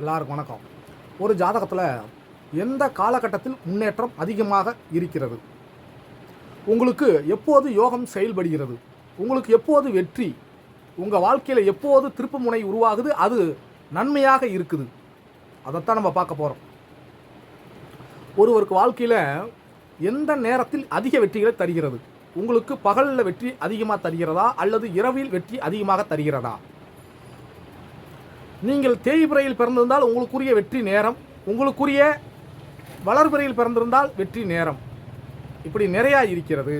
எல்லாருக்கும் வணக்கம். ஒரு ஜாதகத்தில் எந்த காலகட்டத்தில் முன்னேற்றம் அதிகமாக இருக்கிறது? உங்களுக்கு எப்போது யோகம் செயல்படுகிறது? உங்களுக்கு எப்போது வெற்றி? உங்கள் வாழ்க்கையில் எப்போது திருப்பு முனை உருவாகுது? அது நன்மையாக இருக்குது. அதைத்தான் நம்ம பார்க்க போகிறோம் ஒருவருக்கு வாழ்க்கையில் எந்த நேரத்தில் அதிக வெற்றிகளை தருகிறது? உங்களுக்கு பகலில் வெற்றி அதிகமாக தருகிறதா? அல்லது இரவில் வெற்றி அதிகமாக தருகிறதா? நீங்கள் தேய்பிறையில் பிறந்திருந்தால் உங்களுக்குரிய வெற்றி நேரம் உங்களுக்குரிய வளர்பிறையில் பிறந்திருந்தால் வெற்றி நேரம். இப்படி நிறையா இருக்கிறது.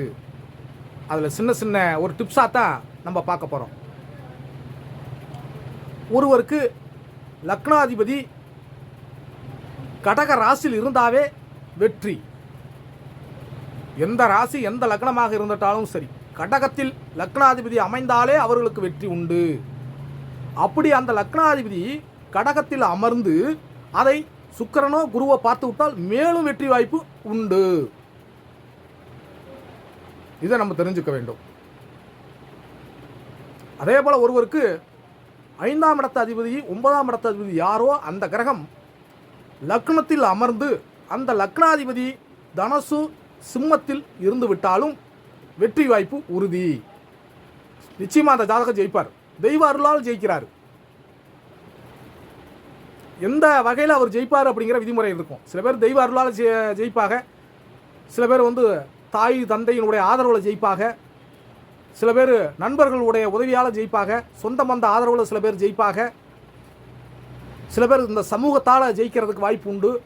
அதில் சின்ன சின்ன ஒரு டிப்ஸாக தான் நம்ம பார்க்க போகிறோம் ஒருவருக்கு லக்னாதிபதி கடக ராசியில் இருந்தாவே வெற்றி. எந்த ராசி எந்த லக்னமாக இருந்துட்டாலும் சரி கடகத்தில் லக்னாதிபதி அமைந்தாலே அவர்களுக்கு வெற்றி உண்டு. அப்படி அந்த லக்னாதிபதி கடகத்தில் அமர்ந்து அதை சுக்கிரனோ குருவோ பார்த்து விட்டால் மேலும் வெற்றி வாய்ப்பு உண்டு. இதை நம்ம தெரிஞ்சுக்க வேண்டும். அதே போல் ஒருவருக்கு ஐந்தாம் இடத்த அதிபதி ஒன்பதாம் இடத்த அதிபதி யாரோ அந்த கிரகம் லக்னத்தில் அமர்ந்து அந்த லக்னாதிபதி தனசு சிம்மத்தில் இருந்து விட்டாலும் வெற்றி வாய்ப்பு உறுதி. நிச்சயமாக அந்த ஜாதகம் ஜெயிப்பார். தெய்வ அருளால் ஜெயிக்கிறார். எந்த வகையில் அவர் ஜெயிப்பார் அப்படிங்கிற விதிமுறை இருக்கும். சில பேர் தெய்வ அருளால் ஜெயிப்பாக. சில பேர் வந்து தாய் தந்தையினுடைய ஆதரவில் ஜெயிப்பாக. சில பேர் நண்பர்களுடைய உதவியால் ஜெயிப்பாக. சொந்த மந்த ஆதரவில் சில பேர் ஜெயிப்பாக. சில பேர் இந்த சமூகத்தால் ஜெயிக்கிறதுக்கு வாய்ப்பு உண்டு.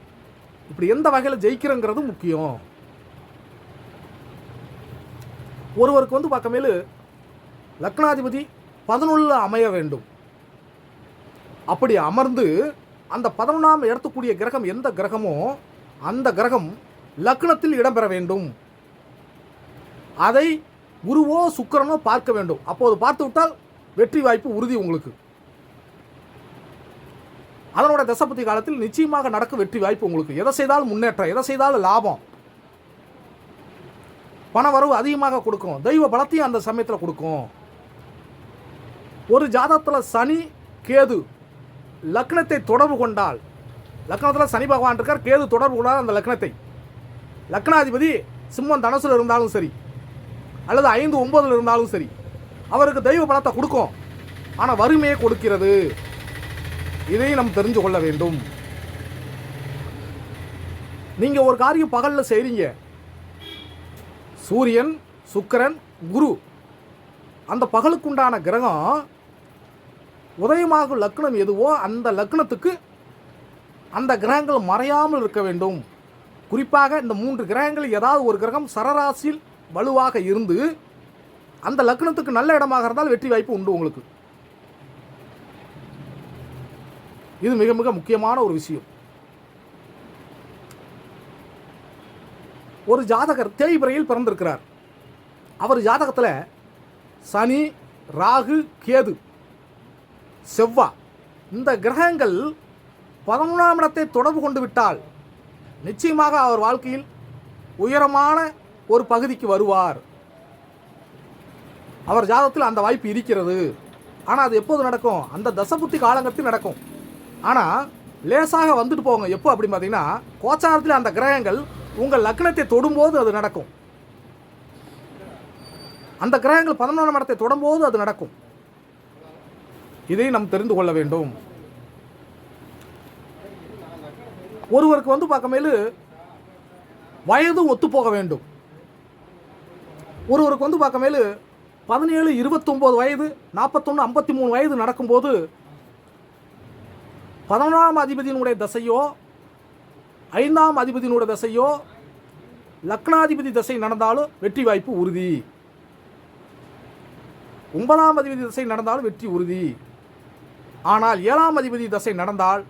இப்படி எந்த வகையில் ஜெயிக்கிறங்கிறது முக்கியம். ஒருவருக்கு வந்து பார்க்கமேலு லக்னாதிபதி பதினொன்றில் அமைய வேண்டும். அப்படி அமர்ந்து அந்த பதினொன்றாம் இடத்துக்கூடிய கிரகம் எந்த கிரகமோ அந்த கிரகம் லக்னத்தில் இடம்பெற வேண்டும். அதை குருவோ சுக்கிரனோ பார்க்க வேண்டும். அப்போது பார்த்து விட்டால் வெற்றி வாய்ப்பு உறுதி உங்களுக்கு. அதனோட தசபதி காலத்தில் நிச்சயமாக நடக்கும் வெற்றி வாய்ப்பு உங்களுக்கு. எதை செய்தாலும் முன்னேற்றம் எதை செய்தாலும் லாபம். பண வரவு அதிகமாக கொடுக்கும். தெய்வ பலத்தையும் அந்த சமயத்தில் கொடுக்கும். ஒரு ஜாதகத்தில் சனி கேது லக்னத்தை தொடர்பு கொண்டால் லக்னத்தில் சனி பகவான் இருக்கார் கேது தொடர்பு கொண்டால் அந்த லக்னத்தை. லக்னாதிபதி சிம்மம் தனசுல இருந்தாலும் சரி அல்லது ஐந்து ஒன்பதுல இருந்தாலும் சரி அவருக்கு தெய்வ பலத்தை கொடுக்கும். ஆனால் வறுமையை கொடுக்கிறது. இதையும் நம்ம தெரிஞ்சு கொள்ள வேண்டும். நீங்கள் ஒரு காரியம் பகலில் செய்கிறீங்க சூரியன் சுக்கிரன் குரு. அந்த பகலுக்குண்டான கிரகம் உதயமாகும் லக்னம் எதுவோ அந்த லக்னத்துக்கு அந்த கிரகங்கள் மறையாமல் இருக்க வேண்டும். குறிப்பாக இந்த மூன்று கிரகங்கள் ஏதாவது ஒரு கிரகம் சரராசியில் வலுவாக இருந்து அந்த லக்னத்துக்கு நல்ல இடமாக இருந்தால் வெற்றி வாய்ப்பு உண்டு உங்களுக்கு. இது மிக மிக முக்கியமான ஒரு விஷயம். ஒரு ஜாதகர் தேய்பிரையில் பிறந்திருக்கிறார். அவர் ஜாதகத்தில் சனி ராகு கேது செவ்வா. இந்த கிரகங்கள் பதினொன்றாம் இடத்தை தொடர்பு கொண்டு விட்டால் நிச்சயமாக அவர் வாழ்க்கையில் உயரமான ஒரு பகுதிக்கு வருவார். அவர் ஜாதத்தில் அந்த வாய்ப்பு இருக்கிறது. ஆனால் அது எப்போது நடக்கும்? அந்த தசபுத்தி காலங்கத்தில் நடக்கும். ஆனால் லேசாக வந்துட்டு போங்க எப்போ அப்படின்னு பார்த்தீங்கன்னா கோச்சாரத்தில் அந்த கிரகங்கள் உங்கள் லக்னத்தை தொடும்போது அது நடக்கும். அந்த கிரகங்கள் பதினொன்றாம் இடத்தை தொடும்போது அது நடக்கும். இதை நாம் தெரிந்து கொள்ள வேண்டும். ஒருவருக்கு வந்து பார்க்கமேலு வயதும் ஒத்துப்போக வேண்டும். ஒருவருக்கு வந்து பார்க்கமேலு பதினேழு இருபத்தொம்போது வயது நாற்பத்தொன்று ஐம்பத்தி மூணு வயது நடக்கும்போது பதினொன்றாம் அதிபதியினுடைய தசையோ ஐந்தாம் அதிபதியினுடைய தசையோ லக்னாதிபதி தசை நடந்தாலும் வெற்றி வாய்ப்பு உறுதி. ஒன்பதாம் அதிபதி திசை நடந்தாலும் வெற்றி உறுதி. ஆனால் ஏழாம் அதிபதி தசை நடந்தால்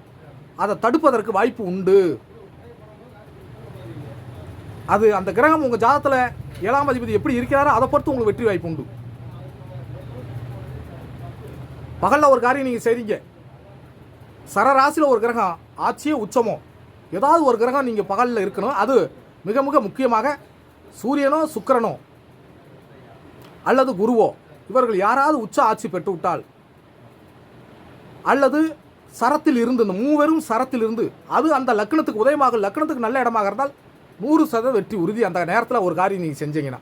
அதை தடுப்பதற்கு வாய்ப்பு உண்டு. அது அந்த கிரகம் உங்கள் ஜாதத்தில் ஏழாம் அதிபதி எப்படி இருக்கிறாரோ அதை பொறுத்து உங்களுக்கு வெற்றி வாய்ப்பு உண்டு. பகலில் ஒரு காரியம் நீங்கள் செய்றீங்க. சரராசியில் ஒரு கிரகம் ஆட்சியோ உச்சமோ? ஏதாவது ஒரு கிரகம் நீங்கள் பகலில் இருக்கணும். அது மிக மிக முக்கியமாக சூரியனோ சுக்கிரனோ அல்லது குருவோ. இவர்கள் யாராவது உச்ச ஆட்சி பெற்று விட்டால் அல்லது சரத்தில் இருந்து இந்த மூவரும் சரத்தில் இருந்து அது அந்த லக்னத்துக்கு உதயமாக லக்னத்துக்கு நல்ல இடமாக இருந்தால் நூறு சதவீத வெற்றி உறுதி. அந்த நேரத்தில் ஒரு காரியம் நீங்கள் செஞ்சீங்கன்னா.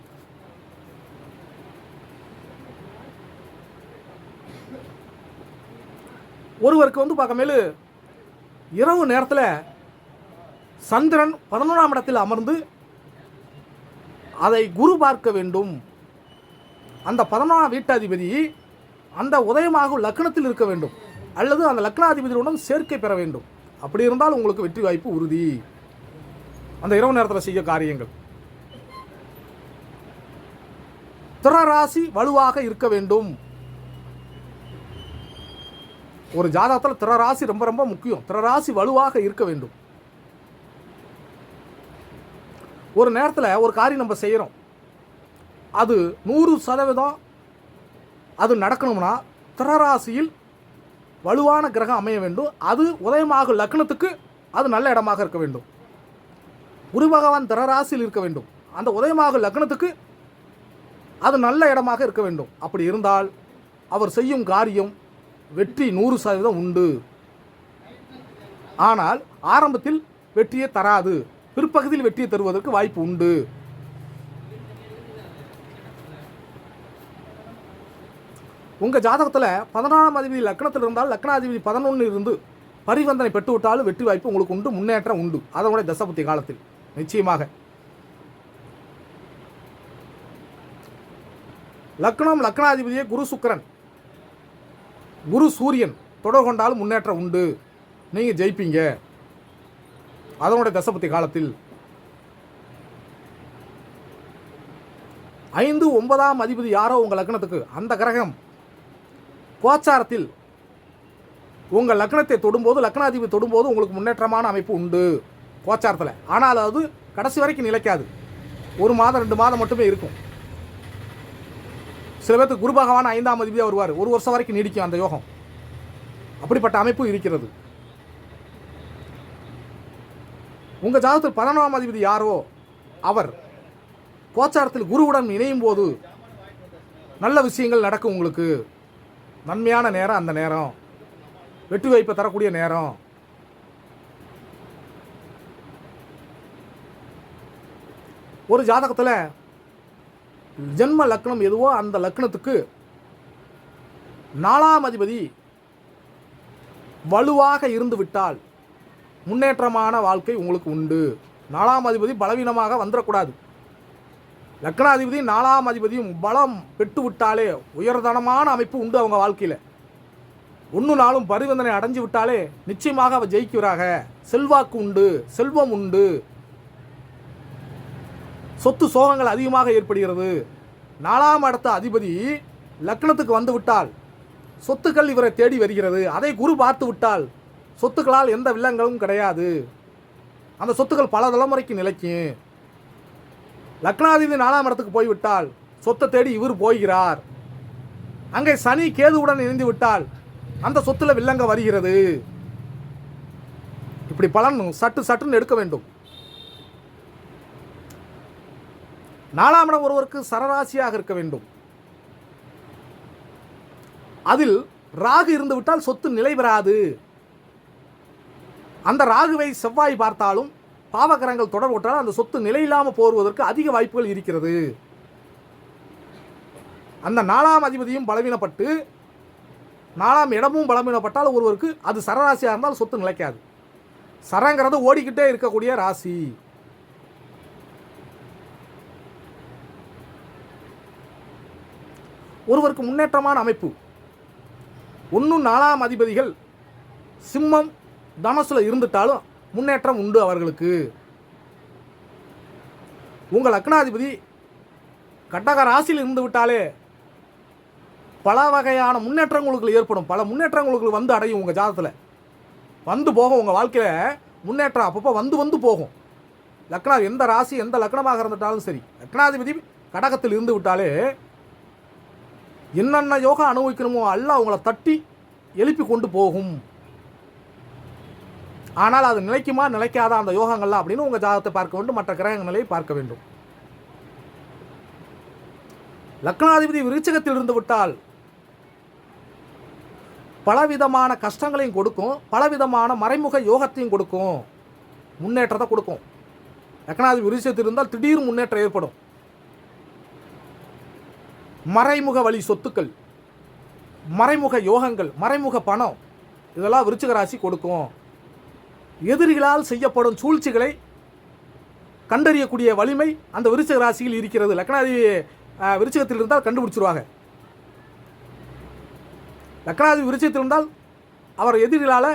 ஒருவருக்கு வந்து பார்க்கமேலு இரவு நேரத்தில் சந்திரன் பதினொன்றாம் இடத்தில் அமர்ந்து அதை குரு பார்க்க வேண்டும். அந்த பதினொன்றாம் வீட்டாதிபதி அந்த உதயமாகும் லக்னத்தில் இருக்க வேண்டும். அல்லது அந்த லக்னாதிபதியுடன் சேர்க்கை பெற வேண்டும். அப்படி இருந்தால் உங்களுக்கு வெற்றி வாய்ப்பு உறுதி. அந்த இரவு நேரத்தில் செய்ய காரியங்கள். திறராசி வலுவாக இருக்க வேண்டும். ஒரு ஜாதகத்தில் திறராசி ரொம்ப ரொம்ப முக்கியம். திறராசி வலுவாக இருக்க வேண்டும். ஒரு நேரத்தில் ஒரு காரியம் நம்ம செய்கிறோம் அது நூறு சதவீதம் அது நடக்கணும்னா திறராசியில் வலுவான கிரகம் அமைய வேண்டும். அது உதயமாகும் லக்னத்துக்கு அது நல்ல இடமாக இருக்க வேண்டும். குரு பகவான் திறராசியில் இருக்க வேண்டும். அந்த உதயமாகும் லக்னத்துக்கு அது நல்ல இடமாக இருக்க வேண்டும். அப்படி இருந்தால் அவர் செய்யும் காரியம் வெற்றி நூறு சதவீதம் உண்டு. ஆனால் ஆரம்பத்தில் வெற்றியை தராது. பிற்பகுதியில் வெற்றியை தருவதற்கு வாய்ப்பு உண்டு. உங்கள் ஜாதகத்தில் பதினாறாம் அதிபதி லக்னத்தில் இருந்தால் லக்னாதிபதி பதினொன்று இருந்து பரிவந்தனை பெற்று விட்டாலும் வெற்றி வாய்ப்பு உங்களுக்கு உண்டு முன்னேற்றம் உண்டு. அதனுடைய தசபுத்தி காலத்தில். நிச்சயமாக. லக்னம் லக்னாதிபதியே குரு சுக்கிரன். குரு சூரியன் தொடர் கொண்டாலும் முன்னேற்றம் உண்டு. நீங்கள் ஜெயிப்பீங்க. அதனுடைய தசபுத்தி காலத்தில். ஐந்து ஒன்பதாம் அதிபதி யாரோ உங்கள் லக்னத்துக்கு. அந்த கிரகம் கோச்சாரத்தில் உங்கள் லக்னத்தை தொடும்போது லக்னாதிபதி தொடும்போது உங்களுக்கு முன்னேற்றமான அமைப்பு உண்டு கோச்சாரத்தில். ஆனால் அது கடைசி வரைக்கும் நிலைக்காது. ஒரு மாதம் ரெண்டு மாதம் மட்டுமே இருக்கும். சில பேர்த்துக்கு குரு பகவான் ஐந்தாம் அதிபதியாக வருவார். ஒரு வருஷம் வரைக்கும் நீடிக்கும் அந்த யோகம். அப்படிப்பட்ட அமைப்பு இருக்கிறது. உங்கள் ஜாதகத்தில் பதினொன்றாம் அதிபதி யாரோ? அவர் கோச்சாரத்தில் குருவுடன் இணையும் போது நல்ல விஷயங்கள் நடக்கும் உங்களுக்கு. நன்மையான நேரம் அந்த நேரம். வெற்றி வாய்ப்பை தரக்கூடிய நேரம். ஒரு ஜாதகத்தில் ஜென்ம லக்னம் எதுவோ அந்த லக்னத்துக்கு நாலாம் அதிபதி வலுவாக இருந்து விட்டால் முன்னேற்றமான வாழ்க்கை உங்களுக்கு உண்டு. நாலாம் அதிபதி பலவீனமாக வந்துடக்கூடாது லக்னாதிபதி நாலாம் அதிபதியும் பலம் பெற்று விட்டாலே உயர்தனமான அமைப்பு உண்டு அவங்க வாழ்க்கையில். ஒன்று நாளும் பரிவந்தனை அடைஞ்சு விட்டாலே நிச்சயமாக அவர் ஜெயிக்கிறாக. செல்வாக்கு உண்டு செல்வம் உண்டு. சொத்து சோகங்கள் அதிகமாக ஏற்படுகிறது. நாலாம் இடத்த அதிபதி லக்னத்துக்கு வந்து விட்டால் சொத்துக்கள் இவரை தேடி வருகிறது. அதை குரு பார்த்து விட்டால் சொத்துக்களால் எந்த வில்லங்களும் கிடையாது. அந்த சொத்துக்கள் பல தலைமுறைக்கு நிலைக்கும். லக்னாதிபதி நாலாம் இடத்துக்கு போய்விட்டால் சொத்தை தேடி இவர் போகிறார். அங்கே சனி கேதுவுடன் இணைந்து விட்டால் அந்த சொத்துல வில்லங்க வருகிறது. இப்படி பலன் சட்டு சட்டுன்னு எடுக்க வேண்டும். நாலாம் இடம் ஒருவருக்கு சரராசியாக இருக்க வேண்டும். அதில் ராகு இருந்து விட்டால் சொத்து நிலை பெறாது. அந்த ராகுவை செவ்வாய் பார்த்தாலும் பாவகரங்கள் தொடர் விட்டால் அந்த சொத்து நிலையில்லாமல் போருவதற்கு அதிக வாய்ப்புகள் இருக்கிறது. அந்த நாலாம் அதிபதியும் பலவீனப்பட்டு நாலாம் இடமும் பலவீனப்பட்டால் ஒருவருக்கு அது சரராசியாக இருந்தால் சொத்து நிலைக்காது. சரங்கிறது ஓடிக்கிட்டே இருக்கக்கூடிய ராசி. ஒருவருக்கு முன்னேற்றமான அமைப்பு. ஒன்றும் நாலாம் அதிபதிகள் சிம்மம் தனசில் இருந்துட்டாலும் முன்னேற்றம் உண்டு அவர்களுக்கு. உங்கள் லக்னாதிபதி கடக ராசியில் இருந்து விட்டாலே பல வகையான முன்னேற்றங்களுக்கு ஏற்படும். பல முன்னேற்றங்களுக்கு வந்து அடையும் உங்கள் ஜாதத்தில் வந்து போகும் உங்கள் வாழ்க்கையில் முன்னேற்றம் அப்பப்போ வந்து வந்து போகும். லக்னா எந்த ராசி எந்த லக்னமாக இருந்துட்டாலும் சரி. லக்னாதிபதி கடகத்தில் இருந்து விட்டாலே என்னென்ன யோகா அனுபவிக்கணுமோ அல்ல அவங்கள தட்டி எழுப்பி கொண்டு போகும். ஆனால் அது நிலைக்குமா நிலைக்காத அந்த யோகங்கள்லாம் அப்படின்னு உங்கள் ஜாதகத்தை பார்க்க வேண்டும். மற்ற கிரகங்களை பார்க்க வேண்டும். லக்னாதிபதி விருச்சகத்தில் இருந்து விட்டால் பலவிதமான கஷ்டங்களையும் கொடுக்கும். பலவிதமான மறைமுக யோகத்தையும் கொடுக்கும். முன்னேற்றத்தை கொடுக்கும். லக்னாதிபதி விருச்சகத்தில் இருந்தால் திடீர் முன்னேற்றம் ஏற்படும். மறைமுக வழி சொத்துக்கள் மறைமுக யோகங்கள் மறைமுக பணம் இதெல்லாம் விருச்சிக ராசி கொடுக்கும். எதிரிகளால் செய்யப்படும் சூழ்ச்சிகளை கண்டறியக்கூடிய வலிமை அந்த விருச்சக ராசியில் இருக்கிறது. லக்னாதி விருச்சகத்தில் இருந்தால் கண்டுபிடிச்சிருவாங்க. லக்னாதி விருச்சிகத்தில் இருந்தால் அவர் எதிரிகளால்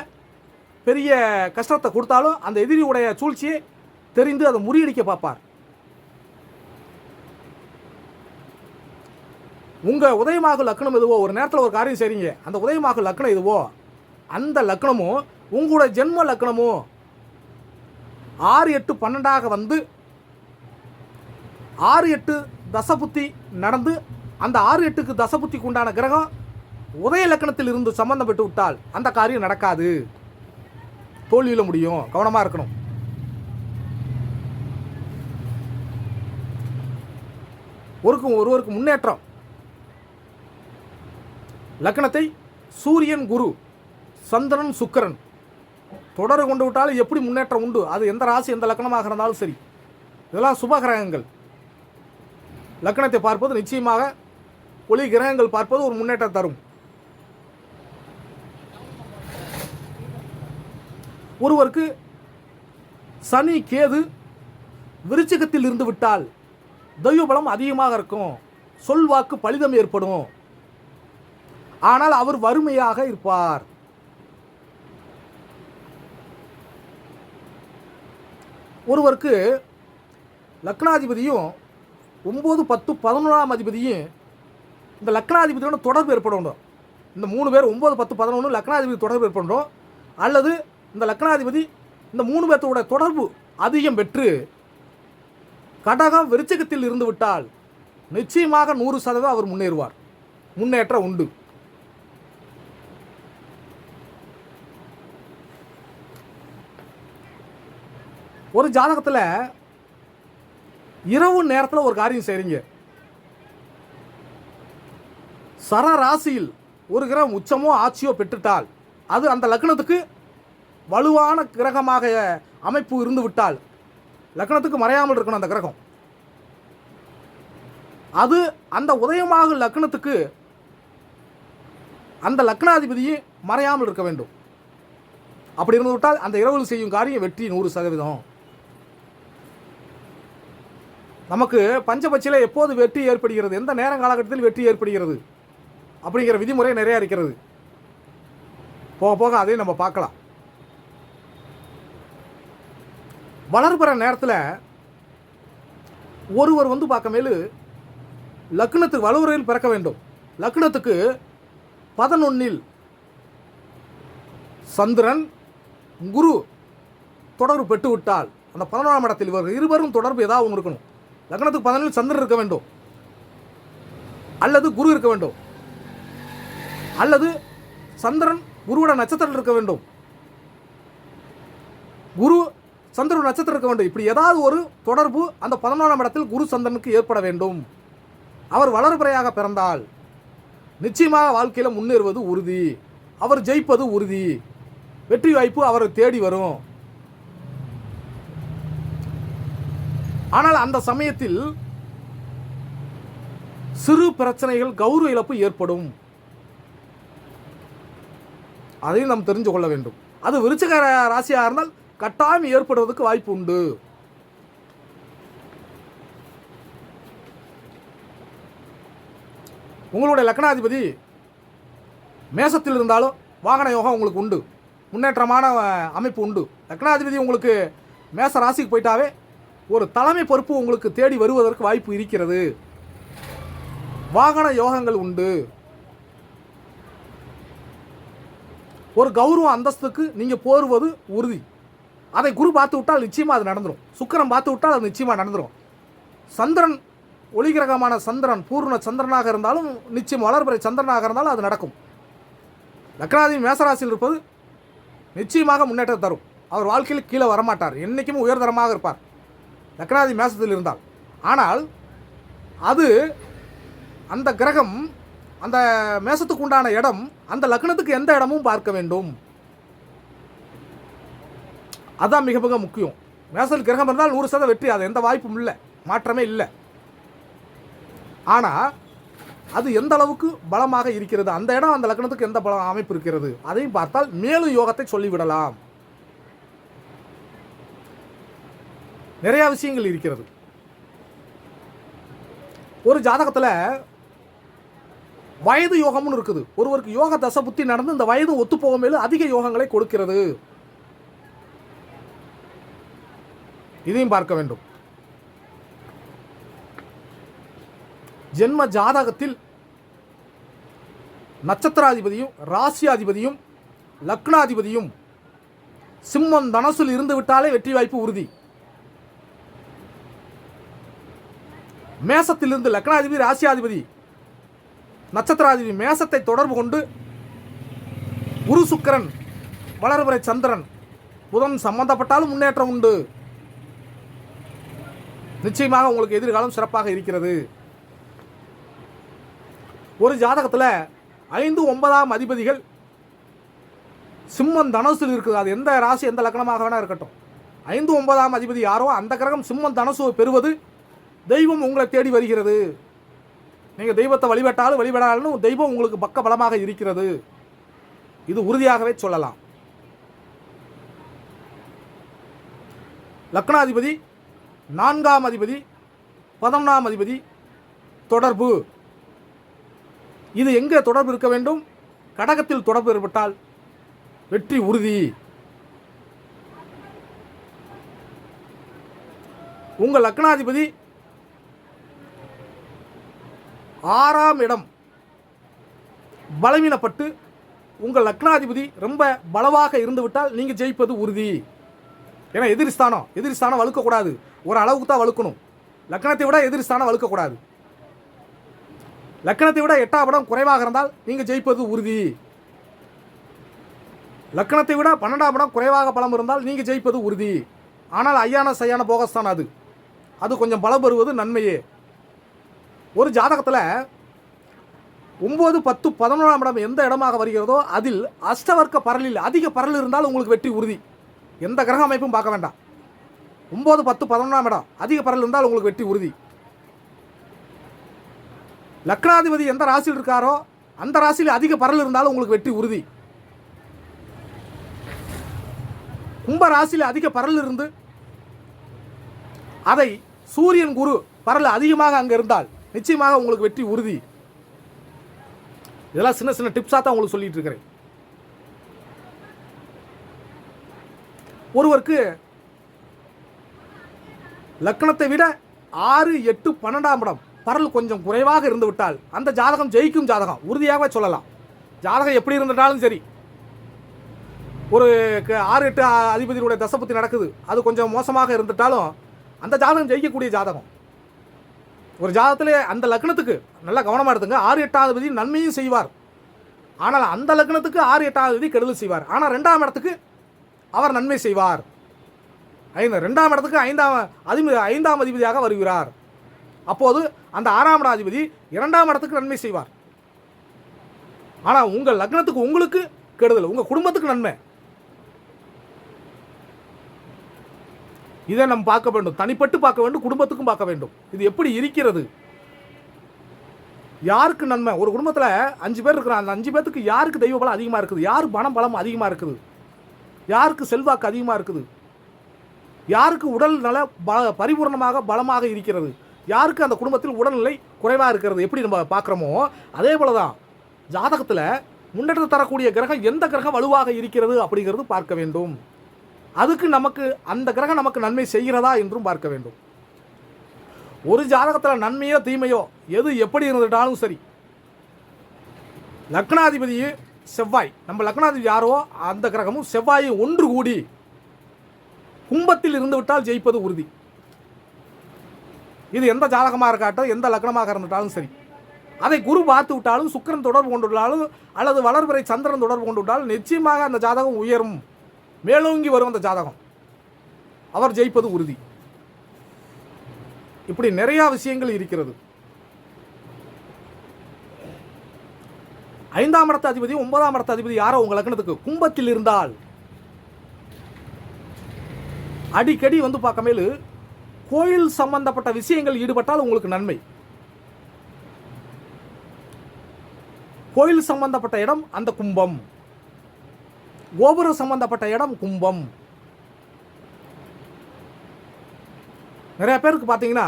பெரிய கஷ்டத்தை கொடுத்தாலும் அந்த எதிரியுடைய சூழ்ச்சியை தெரிந்து அதை முறியடிக்க பார்ப்பார். உங்கள் உதயமாக லக்னம் எதுவோ ஒரு நேரத்தில் ஒரு காரியம் செய்கிறீங்க அந்த உதயமாக லக்னம் எதுவோ அந்த லக்னமும் உங்களோட ஜென்ம லக்னமோ? ஆறு எட்டு பன்னெண்டாக வந்து ஆறு எட்டு தசபுத்தி நடந்து அந்த ஆறு எட்டுக்கு தசபுத்திக்கு உண்டான கிரகம் உதய லக்கணத்தில் இருந்து சம்பந்தப்பட்டு விட்டால் அந்த காரியம் நடக்காது. தோல்வியில் முடியும். கவனமாக இருக்கணும். ஒருக்கும் ஒருவருக்கு முன்னேற்றம். லக்னத்தை சூரியன் குரு சந்திரன் சுக்கரன். தொடர் கொண்டு விட்டாலும் எப்படி முன்னேற்றம் உண்டு? அது எந்த ராசி எந்த லக்னமாக இருந்தாலும் சரி. இதெல்லாம் சுப கிரகங்கள். லக்னத்தை பார்ப்பது நிச்சயமாக ஒளி கிரகங்கள் பார்ப்பது ஒரு முன்னேற்றம் தரும். ஒருவருக்கு சனி கேது விருச்சிகத்தில் இருந்து விட்டால் தெய்வ பலம் அதிகமாக இருக்கும். சொல்வாக்கு பலிதம் ஏற்படும். ஆனால் அவர் வறுமையாக இருப்பார். ஒருவருக்கு லக்னாதிபதியும் ஒம்பது பத்து பதினொன்றாம் அதிபதியும் இந்த லக்னாதிபதியோட தொடர்பு ஏற்படணும். இந்த மூணு பேர் ஒம்பது பத்து பதினொன்று லக்னாதிபதி தொடர்பு ஏற்படணும். அல்லது இந்த லக்னாதிபதி இந்த மூணு பேர்த்தோட தொடர்பு அதிகம் பெற்று கடகம் விருச்சகத்தில் இருந்து விட்டால் நிச்சயமாக நூறு சதவீதம் அவர் முன்னேறுவார். முன்னேற்றம் உண்டு. ஒரு ஜாதகத்தில் இரவு நேரத்தில் ஒரு காரியம் செய்கிறீங்க சரராசியில் ஒரு கிரகம் உச்சமோ ஆட்சியோ பெற்றுட்டால் அது அந்த லக்னத்துக்கு வலுவான கிரகமாக அமைப்பு இருந்து விட்டால் லக்னத்துக்கு மறையாமல் இருக்கணும் அந்த கிரகம். அது அந்த உதயமாக லக்னத்துக்கு அந்த லக்னாதிபதியும் மறையாமல் இருக்க வேண்டும். அப்படி இருந்து விட்டால் அந்த இரவில் செய்யும் காரியம் வெற்றி நூறு சதவீதம். நமக்கு பஞ்சபட்சியில் எப்போது வெற்றி ஏற்படுகிறது? எந்த நேரம் காலகட்டத்தில் வெற்றி ஏற்படுகிறது? அப்படிங்கிற விதிமுறை நிறையா இருக்கிறது. போக போக அதையும் நம்ம பார்க்கலாம். வளர்புற நேரத்தில் ஒருவர் வந்து பார்க்க மேலு லக்னத்துக்கு வலுவுறையில் பிறக்க வேண்டும். லக்னத்துக்கு பதினொன்னில் சந்திரன் குரு தொடர்பு பெற்று விட்டால் அந்த பதினொன்றாம் இடத்தில் இவர்கள் இருவரும் தொடர்பு ஏதாவது ஒன்று இருக்கணும். லக்னத்துக்கு பதினேழு சந்திரன் இருக்க வேண்டும். அல்லது குரு இருக்க வேண்டும். அல்லது சந்திரன் குருவோட நட்சத்திரம் இருக்க வேண்டும். குரு சந்திரன் நட்சத்திரம் இருக்க வேண்டும். இப்படி ஏதாவது ஒரு தொடர்பு அந்த பதினொன்றாம் இடத்தில் குரு சந்திரனுக்கு ஏற்பட வேண்டும். அவர் வளர்பிறையாக பிறந்தால் நிச்சயமாக வாழ்க்கையில் முன்னேறுவது உறுதி. அவர் ஜெயிப்பது உறுதி. வெற்றி வாய்ப்பு அவரை தேடி வரும். ஆனால் அந்த சமயத்தில் சிறு பிரச்சனைகள் கௌரவ இழப்பு ஏற்படும். அதையும் நாம் தெரிஞ்சு கொள்ள வேண்டும். அது விருச்சிக ராசியாக இருந்தால் கட்டாயம் ஏற்படுவதற்கு வாய்ப்பு உண்டு. உங்களுடைய லக்னாதிபதி மேசத்தில் இருந்தாலும் வாகன யோகம் உங்களுக்கு உண்டு. முன்னேற்றமான அமைப்பு உண்டு. லக்னாதிபதி உங்களுக்கு மேச ராசிக்கு போயிட்டாவே ஒரு தலைமை பொறுப்பு உங்களுக்கு தேடி வருவதற்கு வாய்ப்பு இருக்கிறது. வாகன யோகங்கள் உண்டு. ஒரு கௌரவ அந்தஸ்துக்கு நீங்கள் போருவது உறுதி. அதை குரு பார்த்து விட்டால் நிச்சயமாக அது நடந்துடும் சுக்கிரன் பார்த்து விட்டால் அது நிச்சயமாக நடந்துடும் சந்திரன் ஒளிகிரகமான சந்திரன் பூர்ண சந்திரனாக இருந்தாலும் நிச்சயம் வளர்பிறை சந்திரனாக இருந்தாலும் அது நடக்கும். லக்னாதி மேசராசியில் இருப்பது நிச்சயமாக முன்னேற்றம் தரும். அவர் வாழ்க்கையில் கீழே வரமாட்டார். என்றைக்குமே உயர்தரமாக இருப்பார். லக்னாதி மேசத்தில் இருந்தால் ஆனால் அது அந்த கிரகம் அந்த மேசத்துக்கு உண்டான இடம் அந்த லக்னத்துக்கு எந்த இடமும் பார்க்க வேண்டும். அதான் மிக மிக முக்கியம். மேசத்தில் கிரகம் இருந்தால் நூறு சதவீதம் வெற்றி அது எந்த வாய்ப்பும் இல்லை மாற்றமே இல்லை. ஆனால் அது எந்த அளவுக்கு பலமாக இருக்கிறது? அந்த இடம் அந்த லக்னத்துக்கு எந்த பலம் அமைப்பு இருக்கிறது? அதையும் பார்த்தால் மேலும் யோகத்தை சொல்லிவிடலாம். நிறைய விஷயங்கள் இருக்கிறது. ஒரு ஜாதகத்தில் வயது யோகம்னு இருக்குது. ஒருவருக்கு யோக தசை புத்தி நடந்து இந்த வயது ஒத்து போகும்போது அதிக யோகங்களை கொடுக்கிறது. இதையும் பார்க்க வேண்டும். ஜென்ம ஜாதகத்தில் நட்சத்திராதிபதியும் ராசியாதிபதியும் லக்னாதிபதியும் சிம்மம் தனசுல் இருந்து விட்டாலே வெற்றி வாய்ப்பு உறுதி. மேசத்திலிருந்து லக்னாதிபதி ராசியாதிபதி நட்சத்திராதிபதி மேசத்தை தொடர்பு கொண்டு குரு சுக்கிரன் வளர்பிறை சந்திரன் புதன் சம்பந்தப்பட்டாலும் முன்னேற்றம் உண்டு. நிச்சயமாக உங்களுக்கு எதிர்காலம் சிறப்பாக இருக்கிறது. ஒரு ஜாதகத்தில் ஐந்து ஒன்பதாம் அதிபதிகள் சிம்மம் தனுசில் இருக்குது. அது எந்த ராசி எந்த லக்னமாக வேணா இருக்கட்டும். ஐந்து ஒன்பதாம் அதிபதி யாரோ அந்த கிரகம் சிம்மம் தனுசுவை பெறுவது தெய்வம் உங்களை தேடி வருகிறது. நீங்கள் தெய்வத்தை வழிபட்டாலும் வழிபடாலும் தெய்வம் உங்களுக்கு பக்க பலமாக இருக்கிறது. இது உறுதியாகவே சொல்லலாம். லக்னாதிபதி நான்காம் அதிபதி பதினொன்றாம் அதிபதி தொடர்பு. இது எங்கே தொடர்பு இருக்க வேண்டும்? கடகத்தில் தொடர்பு ஏற்பட்டால் வெற்றி உறுதி. உங்கள் லக்னாதிபதி ஆறாம் இடம். பலவீனப்பட்டு உங்கள் லக்னாதிபதி ரொம்ப பலவாக இருந்துவிட்டால் நீங்கள் ஜெயிப்பது உறுதி. ஏன்னா எதிரிஸ்தானம் எதிரிஸ்தானம் வலுக்கக்கூடாது. ஒரு அளவுக்கு தான் வலுக்கணும். லக்னத்தை விட எதிரிஸ்தானம் வலுக்கக்கூடாது. லக்கணத்தை விட எட்டாம் இடம் குறைவாக இருந்தால் நீங்கள் ஜெயிப்பது உறுதி. லக்கணத்தை விட பன்னெண்டாம் இடம் குறைவாக பலம் இருந்தால் நீங்கள் ஜெயிப்பது உறுதி. ஆனால் ஐயான சையான போகஸ்தான் அது. அது கொஞ்சம் பலம் பெறுவது நன்மையே. ஒரு ஜாதகத்தில் ஒம்பது பத்து பதினொன்றாம் இடம் எந்த இடமாக வருகிறதோ அதில் அஷ்டவர்க்க பரலில் அதிக பரல் இருந்தால் உங்களுக்கு வெற்றி உறுதி. எந்த கிரக அமைப்பும் பார்க்க வேண்டாம். ஒம்பது பத்து பதினொன்றாம் இடம் அதிக பரல் இருந்தால் உங்களுக்கு வெற்றி உறுதி. லக்னாதிபதி எந்த ராசியில் இருக்காரோ அந்த ராசியில் அதிக பரல் இருந்தாலும் உங்களுக்கு வெற்றி உறுதி. கும்ப ராசியில் அதிக பரல் இருந்து அதை சூரியன் குரு பரல் அதிகமாக அங்கே இருந்தால் நிச்சயமாக உங்களுக்கு வெற்றி உறுதி. இதெல்லாம் சின்ன சின்ன டிப்ஸாக தான் உங்களுக்கு சொல்லிட்டு இருக்கிறேன். ஒருவருக்கு லக்கணத்தை விட ஆறு எட்டு பன்னெண்டாம் இடம் பரல் கொஞ்சம் குறைவாக இருந்து விட்டால் அந்த ஜாதகம் ஜெயிக்கும் ஜாதகம். உறுதியாகவே சொல்லலாம். ஜாதகம் எப்படி இருந்துட்டாலும் சரி. ஒரு க- ஆறு எட்டு அதிபதியுடைய தசபத்தி நடக்குது. அது கொஞ்சம் மோசமாக இருந்துட்டாலும் அந்த ஜாதகம் ஜெயிக்கக்கூடிய ஜாதகம். ஒரு ஜாதகத்திலே அந்த லக்னத்துக்கு நல்லா கவனமாக எடுத்துங்க. ஆறு எட்டாவது நன்மையும் செய்வார். ஆனால் அந்த லக்னத்துக்கு ஆறு எட்டாவது அதிபதி கெடுதல் செய்வார். ஆனால் ரெண்டாம் இடத்துக்கு அவர் நன்மை செய்வார். ஐந்து ரெண்டாம் இடத்துக்கு ஐந்தாம் அதிபதி ஐந்தாம் அதிபதியாக வருகிறார். அப்போது அந்த ஆறாம் இடாதிபதி இரண்டாம் இடத்துக்கு நன்மை செய்வார். ஆனால் உங்கள் லக்னத்துக்கு உங்களுக்கு கெடுதல் உங்கள் குடும்பத்துக்கு நன்மை. இதை நம்ம பார்க்க வேண்டும். தனிப்பட்டு பார்க்க வேண்டும் குடும்பத்துக்கும் பார்க்க வேண்டும். இது எப்படி இருக்கிறது? யாருக்கு நன்மை? ஒரு குடும்பத்தில் அஞ்சு பேர் இருக்கிறாங்க. அந்த அஞ்சு பேர்த்துக்கு யாருக்கு தெய்வ பலம் அதிகமாக இருக்குது? யார் பணம் பலம் அதிகமாக இருக்குது? யாருக்கு செல்வாக்கு அதிகமாக இருக்குது? யாருக்கு உடல் நல ப பரிபூர்ணமாக பலமாக இருக்கிறது? யாருக்கு அந்த குடும்பத்தில் உடல்நிலை குறைவாக இருக்கிறது? எப்படி நம்ம பார்க்குறோமோ அதே போல தான் ஜாதகத்தில் முன்னேற்றத்தை தரக்கூடிய கிரகம் எந்த கிரகம் வலுவாக இருக்கிறது அப்படிங்கிறது பார்க்க வேண்டும். அதுக்கு நமக்கு அந்த கிரகம் நமக்கு நன்மை செய்கிறதா என்றும் பார்க்க வேண்டும். ஒரு ஜாதகத்தில் நன்மையோ தீமையோ எது எப்படி இருந்துட்டாலும் சரி. லக்னாதிபதி செவ்வாய். நம்ம லக்னாதிபதி யாரோ அந்த கிரகமும் செவ்வாயும் ஒன்று கூடி கும்பத்தில் இருந்து விட்டால் ஜெயிப்பது உறுதி. இது எந்த ஜாதகமாக இருக்காட்டும் எந்த லக்னமாக இருந்துட்டாலும் சரி. அதை குரு பார்த்து விட்டாலும் சுக்கிரன் தொடர்பு கொண்டு விட்டாலும் அல்லது வளர்பிறை சந்திரன் தொடர்பு கொண்டு விட்டாலும் நிச்சயமாக அந்த ஜாதகம் உயரும். மேலோங்கி வரும் அந்த ஜாதகம். அவர் ஜெயிப்பது உறுதி. இப்படி நிறையா விஷயங்கள் இருக்கிறது. ஐந்தாம் இடத்த அதிபதி ஒன்பதாம் இடத்த அதிபதி யாரோ உங்கள் லக்னத்துக்கு? கும்பத்தில் இருந்தால். அடிக்கடி வந்து பார்க்கமேலு கோயில் சம்பந்தப்பட்ட விஷயங்கள் ஈடுபட்டால் உங்களுக்கு நன்மை. கோயில் சம்பந்தப்பட்ட இடம் அந்த கும்பம். கோபுரம் சம்பந்தப்பட்ட இடம் கும்பம். நிறைய பேருக்கு பார்த்தீங்கன்னா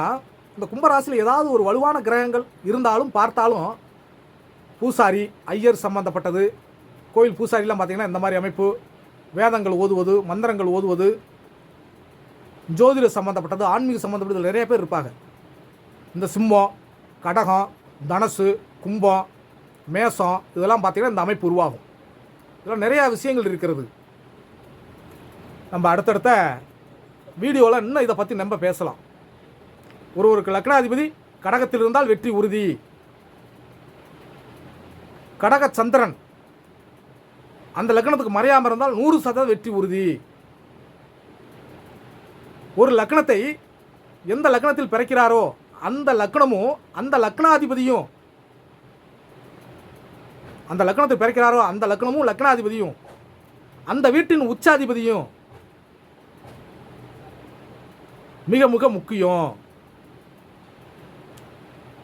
இந்த கும்பராசியில் ஏதாவது ஒரு வலுவான கிரகங்கள் இருந்தாலும் பார்த்தாலும் பூசாரி ஐயர் சம்பந்தப்பட்டது கோயில் பூசாரிலாம் பார்த்தீங்கன்னா இந்த மாதிரி அமைப்பு வேதங்கள் ஓதுவது மந்திரங்கள் ஓதுவது ஜோதிட சம்மந்தப்பட்டது ஆன்மீக சம்மந்தப்பட்டது நிறைய பேர் இருப்பாங்க. இந்த சிம்மம் கடகம் தனசு கும்பம் மேசம் இதெல்லாம் பார்த்தீங்கன்னா இந்த அமைப்பு உருவாகும். இதெல்லாம் நிறையா விஷயங்கள் இருக்கிறது. நம்ம அடுத்தடுத்த வீடியோவில் இன்னும் இதை பற்றி நம்ம பேசலாம். ஒருவருக்கு லக்னாதிபதி கடகத்தில் இருந்தால் வெற்றி உறுதி. கடக சந்திரன் அந்த லக்னத்துக்கு மறையாமல் இருந்தால் நூறு சதவீதம் வெற்றி உறுதி. ஒரு லக்னத்தை எந்த லக்னத்தில் பிறக்கிறாரோ அந்த லக்னமும் அந்த லக்னாதிபதியும் அந்த லக்னத்தை பிறக்கிறாரோ அந்த லக்னமும் லக்னாதிபதியும் அந்த வீட்டின் உச்சாதிபதியும். மிக மிக முக்கியம்.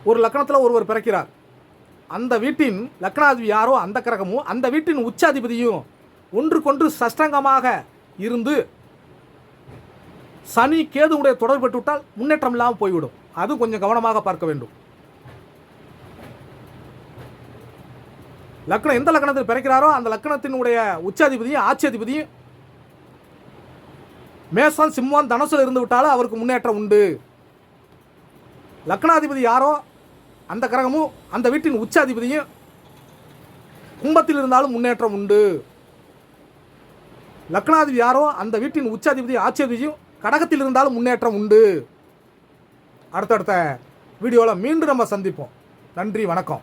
ஒரு லக்னத்தில் ஒருவர் பிறக்கிறார். அந்த வீட்டின் லக்னாதிபதி யாரோ அந்த கிரகமும் அந்த வீட்டின் உச்சாதிபதியும் ஒன்றுக்கொன்று சஷ்டங்கமாக இருந்து சனி கேதுவுடைய தொடர்பு விட்டால் முன்னேற்றம் இல்லாமல் போய்விடும். அது கொஞ்சம் கவனமாக பார்க்க வேண்டும். லக்னம் எந்த லக்னத்தில் பிறக்கிறாரோ அந்த லக்னத்தினுடைய உச்சாதிபதியும் ஆட்சியதிபதியும் மேசம் சிம்மம் தனுசுல இருந்து விட்டாலும் அவருக்கு முன்னேற்றம் உண்டு. லக்னாதிபதி யாரோ அந்த கிரகமும் அந்த வீட்டின் உச்சாதிபதியும் கும்பத்தில் இருந்தாலும் முன்னேற்றம் உண்டு. லக்னாதிபதி யாரோ அந்த வீட்டின் உச்சாதிபதி ஆட்சியதிபதியும் கடகத்தில் இருந்தாலும் முன்னேற்றம் உண்டு. அடுத்தடுத்த வீடியோவில் மீண்டும் நம்ம சந்திப்போம். நன்றி வணக்கம்.